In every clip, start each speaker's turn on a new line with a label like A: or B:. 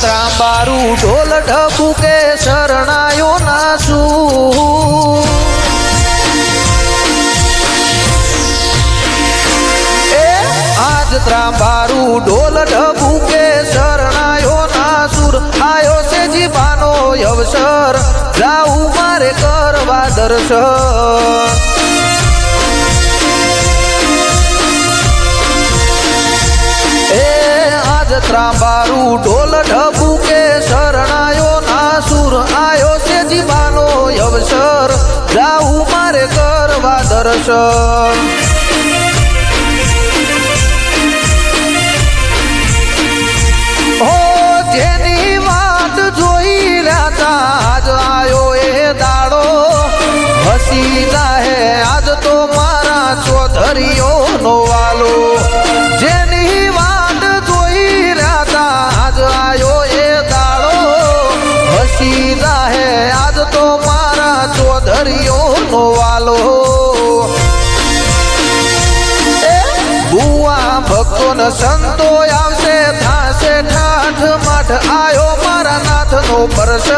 A: ત્રાંબારું ઢોલ ઢબુકે શરણાયો નાસું. એ આજ ત્રાંબારું ઢોલ ઢબુકે શરણાયો નાસુર. આયો છે જીવાનો અવસર. જાઉં મારે કરવા દર્શન. ત્રાંબારું ઢોલ ઢબુ કે શરણાયો નાસુર, આયો છે જીવાનો અવસર. જાવું મારે કરવા દર્શન. હો, જેની વાત જોઈ રહ્યા આજ આયો એ દાડો. હસી જાહે, આજ તો મારા ચોધરીઓનો દાડો હસી આજ તો મારા ચોધરીઓનો વાલો. બુઆ ભક્તો ન સંતો આવશે, થાશે ઠાઠ માઠ, આયો મારા નાથ નો પરસ.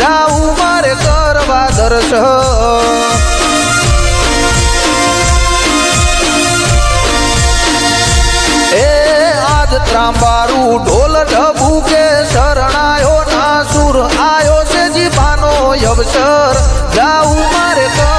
A: જાઉં મારે કરવા દર્શ. ત્રાંબારું ઢોલ ઢબુ અવસર જાઉં મારે તો.